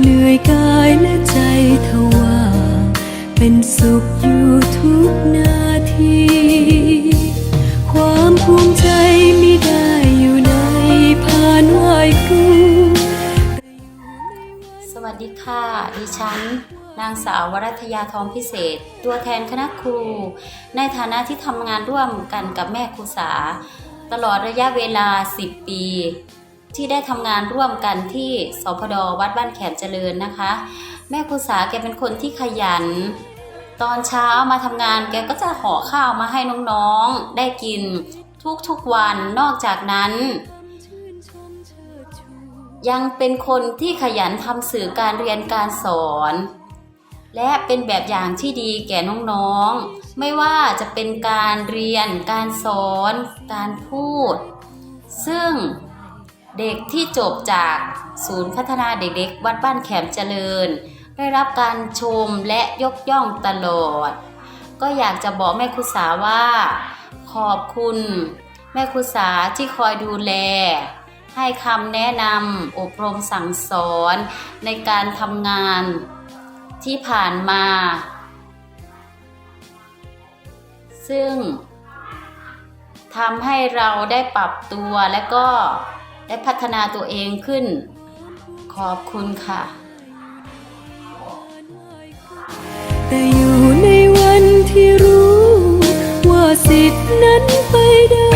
เหนื่อยกายและใจทว่า เป็นสุขอยู่ทุกนาที ความภูมิใจมิได้อยู่ในผ่านไหวครูสวัสดีค่ะ ดิฉันนางสาววรัตยาทองพิเศษ ตัวแทนคณะครู ในฐานะที่ทำงานร่วมกันกับแม่ครูสา ตลอดระยะเวลา 10 ปี ที่ได้ทำงานร่วมกันที่สพดวัดบ้านแขมเจริญนะคะ แม่ครูสาแกเป็นคนที่ขยัน ตอนเช้ามาทำงานแกก็จะห่อข้าวมาให้น้องๆได้กินทุกๆวันนอกจากนั้น ยังเป็นคนที่ขยันทำสื่อการเรียนการสอน และเป็นแบบอย่างที่ดีแก่น้องๆ ไม่ว่าจะเป็นการเรียนการสอน การพูด ซึ่ง เด็กที่จบจากศูนย์พัฒนาเด็กๆ วัดบ้านแขมเจริญ ได้รับการชมและยกย่องตลอด ก็อยากจะบอกแม่ครูสาว่า ขอบคุณ แม่ครูสาที่คอยดูแล ให้คำแนะนำอบรมสั่งสอนในการทำงานที่ผ่านมา ซึ่งทำให้เราได้ปรับตัวและก็ และพัฒนาตัวเองขึ้น ขอบคุณค่ะ แต่อยู่ในวันที่รู้ว่าสิทธินั้นไปได้